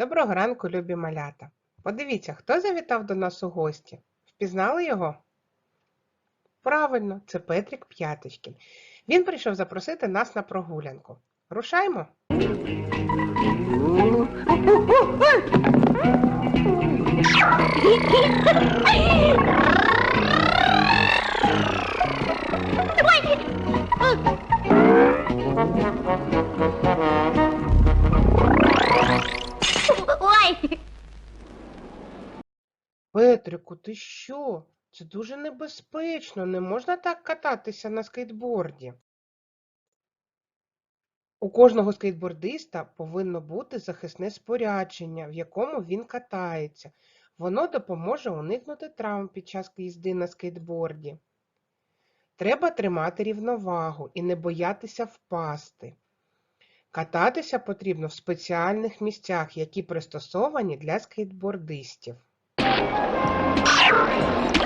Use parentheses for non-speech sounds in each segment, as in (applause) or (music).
Доброго ранку, любі малята. Подивіться, хто завітав до нас у гості? Впізнали його? Правильно, це Петрик П'яточкін. Він прийшов запросити нас на прогулянку. Рушаймо? (laughs) Петрику, ти що? Це дуже небезпечно, не можна так кататися на скейтборді. У кожного скейтбордиста повинно бути захисне спорядження, в якому він катається. Воно допоможе уникнути травм під час їзди на скейтборді. Треба тримати рівновагу і не боятися впасти. Кататися потрібно в спеціальних місцях, які пристосовані для скейтбордистів. Thank you.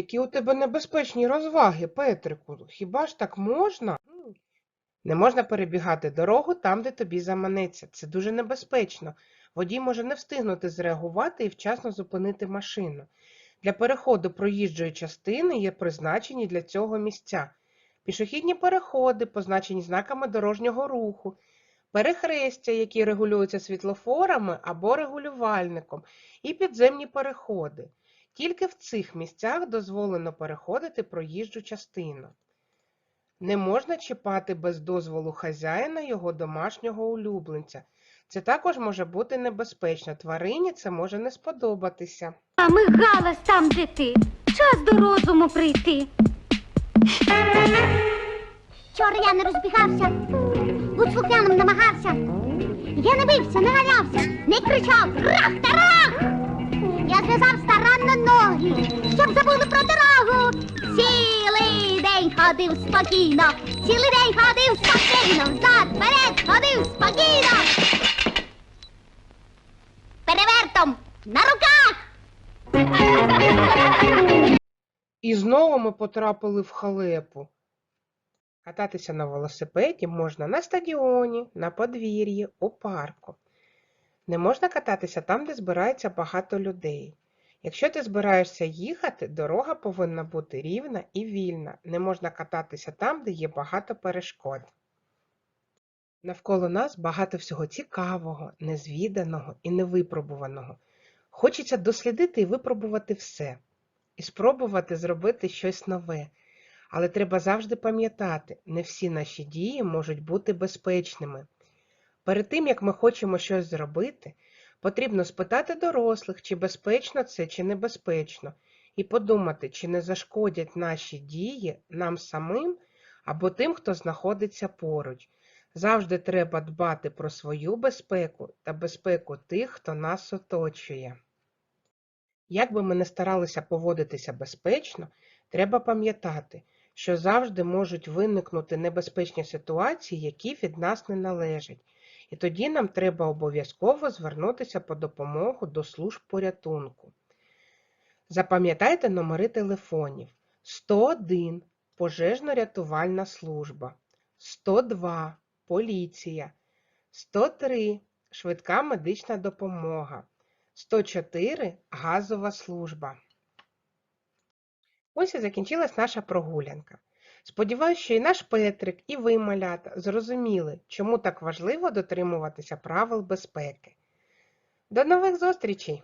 Які у тебе небезпечні розваги, Петрику. Хіба ж так можна? Не можна перебігати дорогу там, де тобі заманеться. Це дуже небезпечно. Водій може не встигнути зреагувати і вчасно зупинити машину. Для переходу проїжджої частини є призначені для цього місця. Пішохідні переходи, позначені знаками дорожнього руху, перехрестя, які регулюються світлофорами або регулювальником, і підземні переходи. Тільки в цих місцях дозволено переходити проїжджу частину. Не можна чіпати без дозволу хазяїна його домашнього улюбленця. Це також може бути небезпечно. Тварині це може не сподобатися. А ми галас там, де ти. Час до розуму прийти. Вчора я не розбігався, будь слухняним намагався. Я не бився, не галявся, не кричав рах та рах. Ходив спокійно, цілий день ходив спокійно, взад, вперед ходив спокійно. Перевертом на руках. (laughs) І знову ми потрапили в халепу. Кататися на велосипеді можна на стадіоні, на подвір'ї, у парку. Не можна кататися там, де збирається багато людей. Якщо ти збираєшся їхати, дорога повинна бути рівна і вільна. Не можна кататися там, де є багато перешкод. Навколо нас багато всього цікавого, незвіданого і невипробуваного. Хочеться дослідити і випробувати все, і спробувати зробити щось нове. Але треба завжди пам'ятати, не всі наші дії можуть бути безпечними. Перед тим, як ми хочемо щось зробити, потрібно спитати дорослих, чи безпечно це, чи небезпечно, і подумати, чи не зашкодять наші дії нам самим або тим, хто знаходиться поруч. Завжди треба дбати про свою безпеку та безпеку тих, хто нас оточує. Як би ми не старалися поводитися безпечно, треба пам'ятати, що завжди можуть виникнути небезпечні ситуації, які від нас не належать. І тоді нам треба обов'язково звернутися по допомогу до служб порятунку. Запам'ятайте номери телефонів 101 пожежно-рятувальна служба, 102 поліція, 103 швидка медична допомога, 104 газова служба. Ось і закінчилась наша прогулянка. Сподіваюсь, що і наш Петрик, і ви, малята, зрозуміли, чому так важливо дотримуватися правил безпеки. До нових зустрічей!